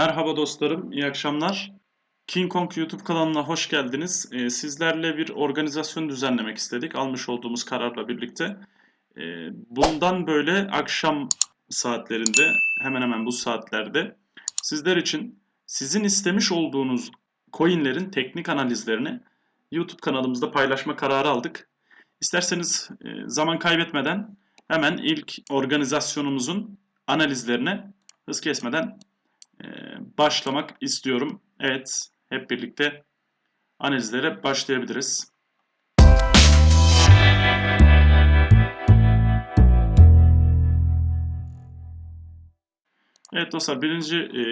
Merhaba dostlarım, iyi akşamlar. King Kong YouTube kanalına hoş geldiniz. Ee, sizlerle bir organizasyon düzenlemek istedik, almış olduğumuz kararla birlikte. Ee, bundan böyle akşam saatlerinde, hemen hemen bu saatlerde sizler için sizin istemiş olduğunuz coinlerin teknik analizlerini YouTube kanalımızda paylaşma kararı aldık. İsterseniz e, zaman kaybetmeden hemen ilk organizasyonumuzun analizlerine hız kesmeden başlamak istiyorum. Evet, hep birlikte analizlere başlayabiliriz. Evet dostlar, birinci e,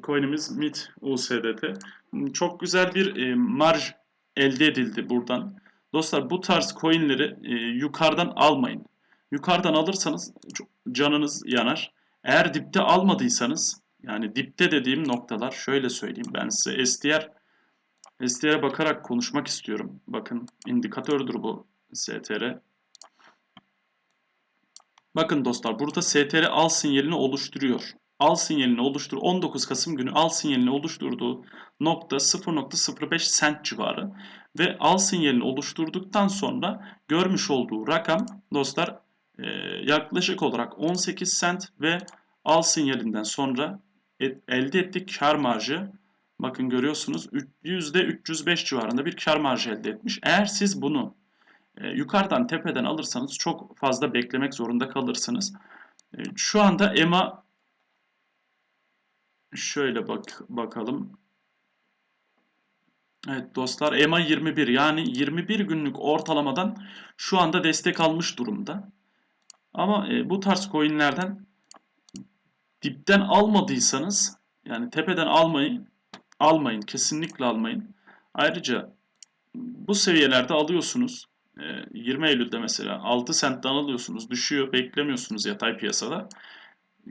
coin'imiz MIT USDT. Çok güzel bir e, marj elde edildi buradan. Dostlar bu tarz coin'leri e, yukarıdan almayın. Yukarıdan alırsanız canınız yanar. Eğer dipte almadıysanız yani dipte dediğim noktalar şöyle söyleyeyim ben size STR STR'e bakarak konuşmak istiyorum. Bakın indikatördür bu STR. Bakın dostlar burada STR al sinyalini oluşturuyor. Al sinyalini oluştur 19 Kasım günü al sinyalini oluşturduğu nokta 0.05 cent civarı ve al sinyalini oluşturduktan sonra görmüş olduğu rakam dostlar yaklaşık olarak 18 cent ve al sinyalinden sonra elde ettik kar marjı bakın görüyorsunuz %305 civarında bir kar marjı elde etmiş. Eğer siz bunu e, yukarıdan tepeden alırsanız çok fazla beklemek zorunda kalırsınız. E, şu anda EMA şöyle bak bakalım. Evet dostlar EMA 21 yani 21 günlük ortalamadan şu anda destek almış durumda. Ama e, bu tarz coinlerden dipten almadıysanız yani tepeden almayın. Almayın. Kesinlikle almayın. Ayrıca bu seviyelerde alıyorsunuz. 20 Eylül'de mesela 6 centten alıyorsunuz. Düşüyor. Beklemiyorsunuz yatay piyasada.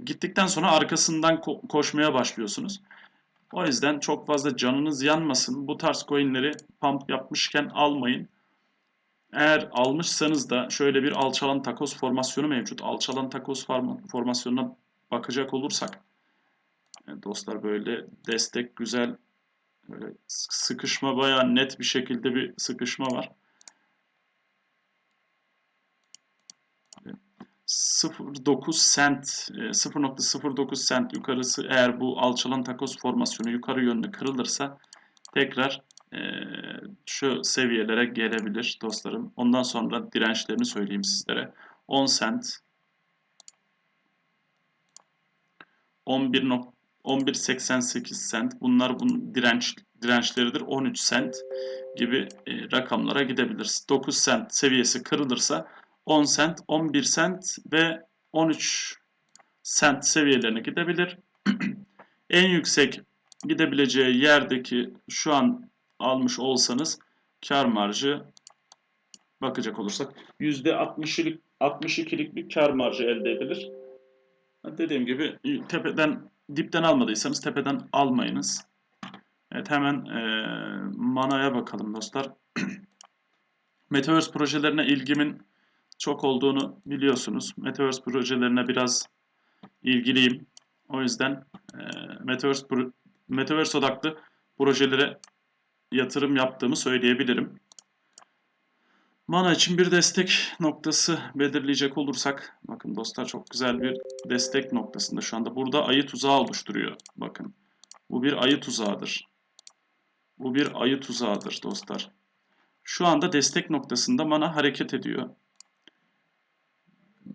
Gittikten sonra arkasından ko- koşmaya başlıyorsunuz. O yüzden çok fazla canınız yanmasın. Bu tarz coinleri pump yapmışken almayın. Eğer almışsanız da şöyle bir alçalan takoz formasyonu mevcut. Alçalan takoz formasyonuna bakacak olursak dostlar böyle destek güzel böyle sıkışma bayağı net bir şekilde bir sıkışma var. 0.9 cent 0.09 e, cent yukarısı eğer bu alçalan takoz formasyonu yukarı yönlü kırılırsa tekrar e, şu seviyelere gelebilir dostlarım. Ondan sonra dirençlerini söyleyeyim sizlere. 10 cent 11 11.88 cent. Bunlar bunun direnç dirençleridir. 13 cent gibi e, rakamlara gidebilir. 9 cent seviyesi kırılırsa 10 cent, 11 cent ve 13 cent seviyelerine gidebilir. en yüksek gidebileceği yerdeki şu an almış olsanız kar marjı bakacak olursak %60'lık 62'lik bir kar marjı elde edilir. Dediğim gibi tepeden dipten almadıysanız tepeden almayınız. Evet hemen e, manaya bakalım dostlar. Metaverse projelerine ilgimin çok olduğunu biliyorsunuz. Metaverse projelerine biraz ilgiliyim. O yüzden e, Metaverse, Metaverse odaklı projelere yatırım yaptığımı söyleyebilirim. Mana için bir destek noktası belirleyecek olursak, bakın dostlar çok güzel bir destek noktasında şu anda. Burada ayı tuzağı oluşturuyor. Bakın bu bir ayı tuzağıdır. Bu bir ayı tuzağıdır dostlar. Şu anda destek noktasında mana hareket ediyor.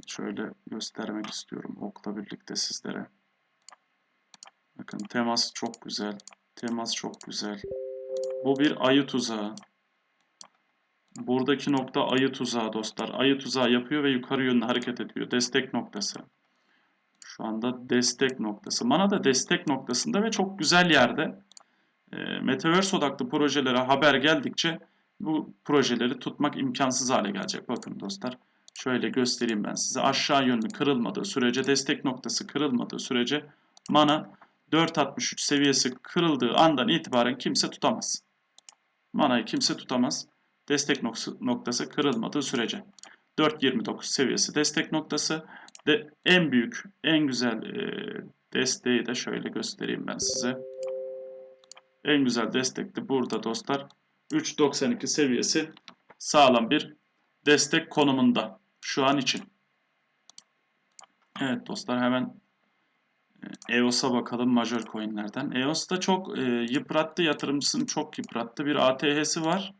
Şöyle göstermek istiyorum okla birlikte sizlere. Bakın temas çok güzel. Temas çok güzel. Bu bir ayı tuzağı. Buradaki nokta ayı tuzağı dostlar. Ayı tuzağı yapıyor ve yukarı yönlü hareket ediyor. Destek noktası. Şu anda destek noktası. Mana da destek noktasında ve çok güzel yerde. E, Metaverse odaklı projelere haber geldikçe bu projeleri tutmak imkansız hale gelecek. Bakın dostlar. Şöyle göstereyim ben size. Aşağı yönlü kırılmadığı sürece, destek noktası kırılmadığı sürece mana 4.63 seviyesi kırıldığı andan itibaren kimse tutamaz. Manayı kimse tutamaz destek noktası kırılmadığı sürece. 4.29 seviyesi destek noktası de en büyük, en güzel e, Desteği de şöyle göstereyim ben size. En güzel destek de burada dostlar. 3.92 seviyesi sağlam bir destek konumunda şu an için. Evet dostlar hemen e, EOS'a bakalım major coinlerden. EOS da çok e, yıprattı yatırımcısını çok yıprattı. Bir ATH'si var.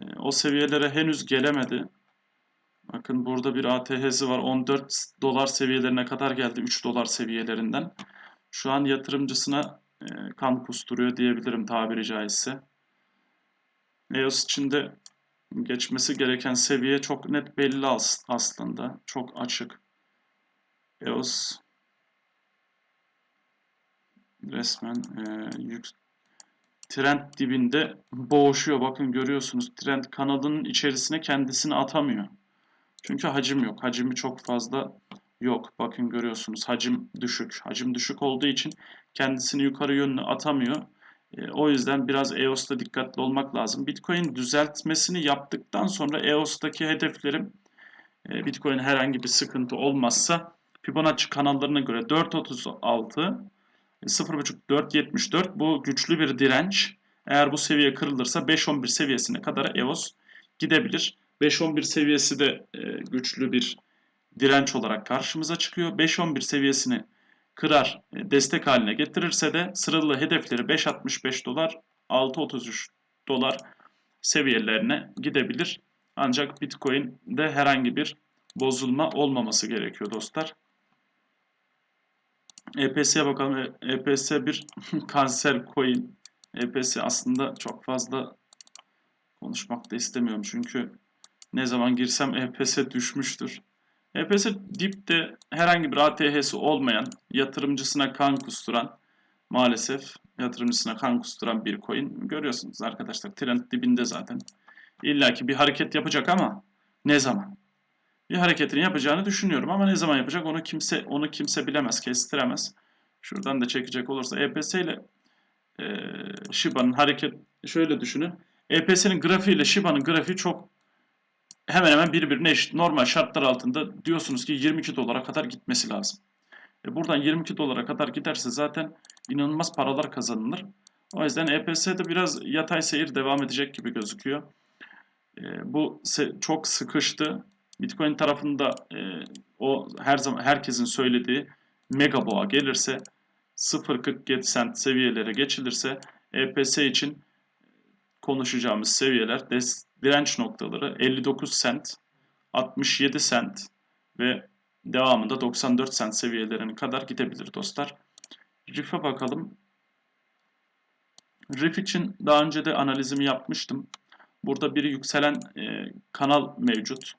E, o seviyelere henüz gelemedi. Bakın burada bir ATH'si var. 14 dolar seviyelerine kadar geldi. 3 dolar seviyelerinden. Şu an yatırımcısına e, kan kusturuyor diyebilirim tabiri caizse. EOS için de geçmesi gereken seviye çok net belli as- aslında. Çok açık. EOS resmen e, yük, trend dibinde boğuşuyor. Bakın görüyorsunuz trend kanadının içerisine kendisini atamıyor. Çünkü hacim yok. Hacimi çok fazla yok. Bakın görüyorsunuz hacim düşük. Hacim düşük olduğu için kendisini yukarı yönlü atamıyor. E, o yüzden biraz EOS'ta dikkatli olmak lazım. Bitcoin düzeltmesini yaptıktan sonra EOS'taki hedeflerim e, Bitcoin herhangi bir sıkıntı olmazsa Fibonacci kanallarına göre 4.36 0.5 4.74 bu güçlü bir direnç. Eğer bu seviye kırılırsa 5.11 seviyesine kadar EOS gidebilir. 5.11 seviyesi de e, güçlü bir direnç olarak karşımıza çıkıyor. 5.11 seviyesini kırar, e, destek haline getirirse de sıralı hedefleri 5.65 dolar, 6.33 dolar seviyelerine gidebilir. Ancak Bitcoin'de herhangi bir bozulma olmaması gerekiyor dostlar. EPS'ye bakalım. EPS bir kanser coin. EPS aslında çok fazla konuşmak da istemiyorum çünkü ne zaman girsem EPS düşmüştür. EPS dipte herhangi bir ATH'si olmayan, yatırımcısına kan kusturan, maalesef yatırımcısına kan kusturan bir coin. Görüyorsunuz arkadaşlar trend dibinde zaten. İlla ki bir hareket yapacak ama ne zaman? Bir hareketini yapacağını düşünüyorum ama ne zaman yapacak onu kimse onu kimse bilemez, kestiremez. Şuradan da çekecek olursa EPS ile e, Shiba'nın hareket şöyle düşünün. EPS'nin grafiği ile Shiba'nın grafiği çok hemen hemen birbirine eşit. Normal şartlar altında diyorsunuz ki 22 dolara kadar gitmesi lazım. E buradan 22 dolara kadar giderse zaten inanılmaz paralar kazanılır. O yüzden EPS'de biraz yatay seyir devam edecek gibi gözüküyor. E, bu çok sıkıştı. Bitcoin tarafında e, o her zaman herkesin söylediği mega boğa gelirse 0.47 cent seviyelere geçilirse EPS için konuşacağımız seviyeler direnç noktaları 59 cent, 67 cent ve devamında 94 cent seviyelerine kadar gidebilir dostlar. RIF'e bakalım. RIF için daha önce de analizimi yapmıştım. Burada bir yükselen e, kanal mevcut.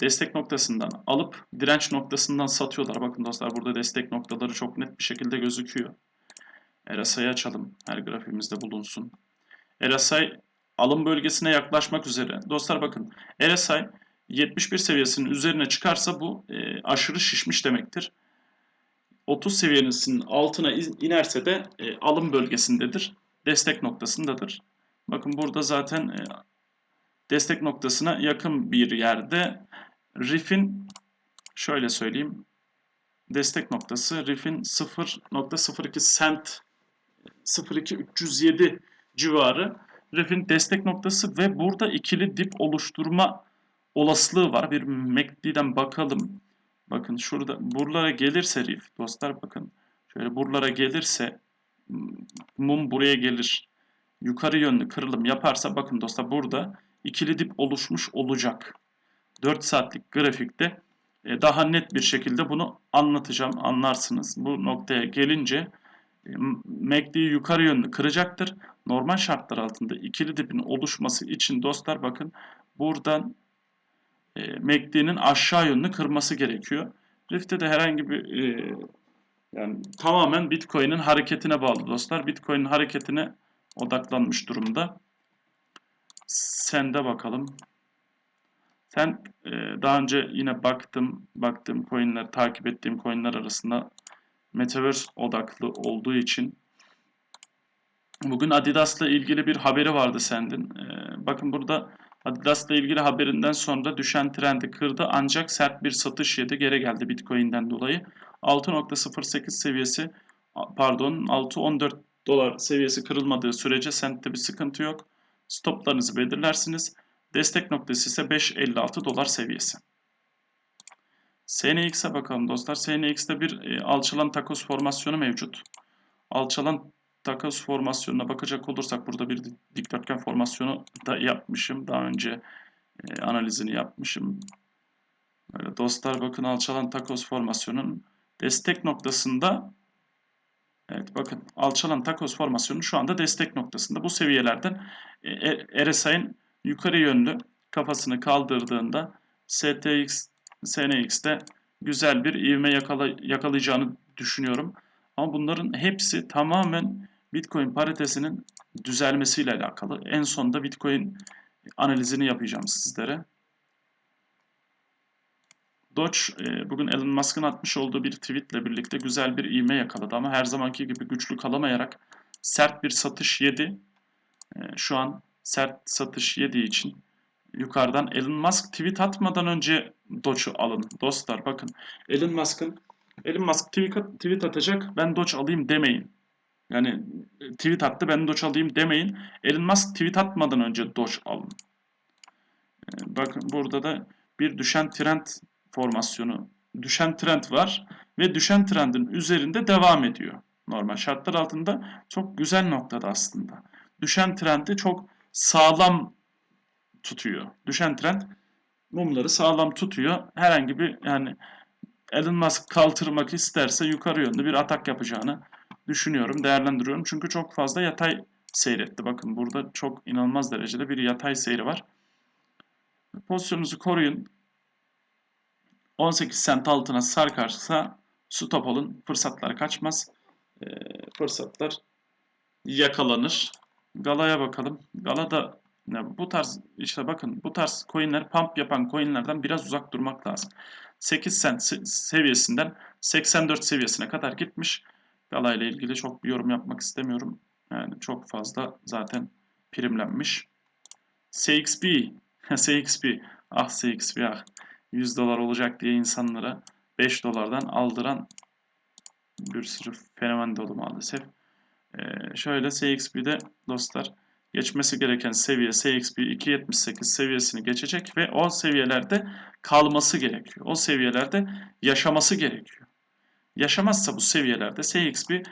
Destek noktasından alıp direnç noktasından satıyorlar. Bakın dostlar burada destek noktaları çok net bir şekilde gözüküyor. RSI'yi açalım. Her grafiğimizde bulunsun. RSI alım bölgesine yaklaşmak üzere. Dostlar bakın RSI 71 seviyesinin üzerine çıkarsa bu e, aşırı şişmiş demektir. 30 seviyesinin altına inerse de e, alım bölgesindedir. Destek noktasındadır. Bakın burada zaten e, destek noktasına yakın bir yerde Riff'in şöyle söyleyeyim destek noktası Riff'in 0.02 cent 0.2307 civarı Riff'in destek noktası ve burada ikili dip oluşturma olasılığı var. Bir MACD'den bakalım. Bakın şurada buralara gelirse Riff dostlar bakın şöyle buralara gelirse mum buraya gelir. Yukarı yönlü kırılım yaparsa bakın dostlar burada ikili dip oluşmuş olacak. 4 saatlik grafikte e, daha net bir şekilde bunu anlatacağım. Anlarsınız. Bu noktaya gelince e, MACD'yi yukarı yönlü kıracaktır. Normal şartlar altında ikili dipin oluşması için dostlar bakın buradan e, MACD'nin aşağı yönlü kırması gerekiyor. Rift'te de herhangi bir yani tamamen Bitcoin'in hareketine bağlı dostlar. Bitcoin'in hareketine odaklanmış durumda. Sende bakalım. Sen e, daha önce yine baktım, baktığım coinler, takip ettiğim coinler arasında Metaverse odaklı olduğu için bugün Adidas'la ilgili bir haberi vardı sendin. E, bakın burada Adidas'la ilgili haberinden sonra düşen trendi kırdı ancak sert bir satış yedi geri geldi Bitcoin'den dolayı. 6.08 seviyesi pardon 6.14 dolar seviyesi kırılmadığı sürece sentte bir sıkıntı yok. Stoplarınızı belirlersiniz. Destek noktası ise 5.56 dolar seviyesi. SNX'e bakalım dostlar. SNX'te bir e, alçalan takoz formasyonu mevcut. Alçalan takoz formasyonuna bakacak olursak burada bir dikdörtgen formasyonu da yapmışım. Daha önce e, analizini yapmışım. Böyle dostlar bakın alçalan takoz formasyonun destek noktasında Evet bakın alçalan takoz formasyonu şu anda destek noktasında. Bu seviyelerden e, e, RSI'nin yukarı yönlü kafasını kaldırdığında STX, SNX'te güzel bir ivme yakala, yakalayacağını düşünüyorum. Ama bunların hepsi tamamen Bitcoin paritesinin düzelmesiyle alakalı. En sonunda Bitcoin analizini yapacağım sizlere. Doge e, bugün Elon Musk'ın atmış olduğu bir tweetle birlikte güzel bir ivme yakaladı ama her zamanki gibi güçlü kalamayarak sert bir satış yedi. E, şu an sert satış yediği için yukarıdan Elon Musk tweet atmadan önce Doge'u alın. Dostlar bakın Elon Musk'ın Elon Musk tweet, atacak ben Doge alayım demeyin. Yani e, tweet attı ben Doge alayım demeyin. Elon Musk tweet atmadan önce Doge alın. Bakın burada da bir düşen trend formasyonu düşen trend var ve düşen trendin üzerinde devam ediyor. Normal şartlar altında çok güzel noktada aslında. Düşen trendi çok sağlam tutuyor. Düşen trend mumları sağlam tutuyor. Herhangi bir yani Elon Musk kaltırmak isterse yukarı yönlü bir atak yapacağını düşünüyorum, değerlendiriyorum. Çünkü çok fazla yatay seyretti. Bakın burada çok inanılmaz derecede bir yatay seyri var. Pozisyonunuzu koruyun. 18 sent altına sarkarsa stop alın. Fırsatlar kaçmaz. E, fırsatlar yakalanır. Gala'ya bakalım. Gala da ne, bu tarz işte bakın bu tarz coinler pump yapan coinlerden biraz uzak durmak lazım. 8 sent seviyesinden 84 seviyesine kadar gitmiş. Gala ile ilgili çok bir yorum yapmak istemiyorum. Yani çok fazla zaten primlenmiş. CXP CXP ah CXP ah 100 dolar olacak diye insanlara 5 dolardan aldıran bir sürü fenomen dolu maalesef. Ee, şöyle CXP'de dostlar geçmesi gereken seviye CXP 2.78 seviyesini geçecek ve o seviyelerde kalması gerekiyor. O seviyelerde yaşaması gerekiyor. Yaşamazsa bu seviyelerde CXP e,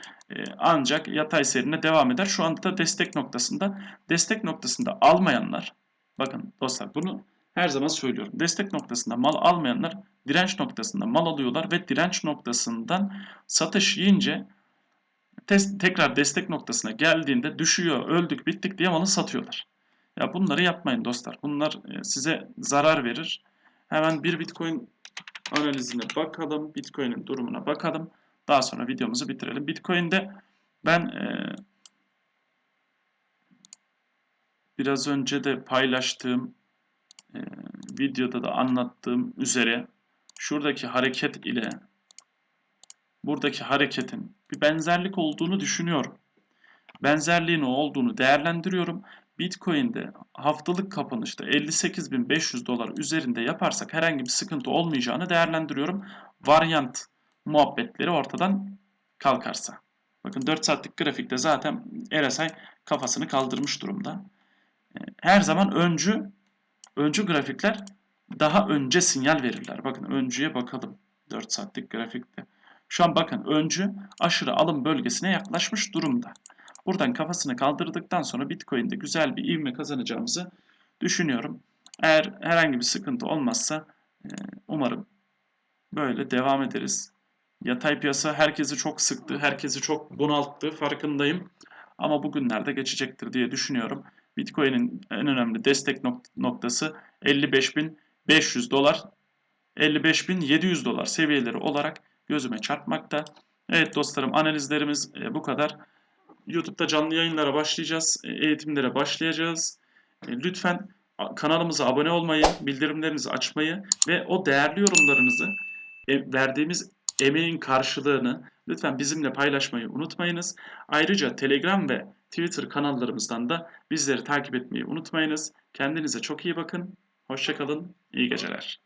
ancak yatay seyrine devam eder. Şu anda da destek noktasında. Destek noktasında almayanlar bakın dostlar bunu her zaman söylüyorum. Destek noktasında mal almayanlar direnç noktasında mal alıyorlar ve direnç noktasından satış yiyince tekrar destek noktasına geldiğinde düşüyor, öldük, bittik diye malı satıyorlar. Ya bunları yapmayın dostlar. Bunlar e, size zarar verir. Hemen bir Bitcoin analizine bakalım. Bitcoin'in durumuna bakalım. Daha sonra videomuzu bitirelim. Bitcoin'de ben e, biraz önce de paylaştığım e, videoda da anlattığım üzere şuradaki hareket ile buradaki hareketin bir benzerlik olduğunu düşünüyorum. Benzerliğin o olduğunu değerlendiriyorum. Bitcoin'de haftalık kapanışta 58.500 dolar üzerinde yaparsak herhangi bir sıkıntı olmayacağını değerlendiriyorum. Varyant muhabbetleri ortadan kalkarsa. Bakın 4 saatlik grafikte zaten RSI kafasını kaldırmış durumda. E, her zaman öncü öncü grafikler daha önce sinyal verirler. Bakın öncüye bakalım 4 saatlik grafikte. Şu an bakın öncü aşırı alım bölgesine yaklaşmış durumda. Buradan kafasını kaldırdıktan sonra Bitcoin'de güzel bir ivme kazanacağımızı düşünüyorum. Eğer herhangi bir sıkıntı olmazsa e, umarım böyle devam ederiz. Yatay piyasa herkesi çok sıktı, herkesi çok bunalttı farkındayım. Ama bugünlerde geçecektir diye düşünüyorum. Bitcoin'in en önemli destek noktası 55.500 dolar, 55.700 dolar seviyeleri olarak gözüme çarpmakta. Evet dostlarım analizlerimiz e, bu kadar. YouTube'da canlı yayınlara başlayacağız, e, eğitimlere başlayacağız. E, lütfen kanalımıza abone olmayı, bildirimlerinizi açmayı ve o değerli yorumlarınızı verdiğimiz emeğin karşılığını lütfen bizimle paylaşmayı unutmayınız. Ayrıca Telegram ve Twitter kanallarımızdan da bizleri takip etmeyi unutmayınız. Kendinize çok iyi bakın. Hoşçakalın. İyi geceler.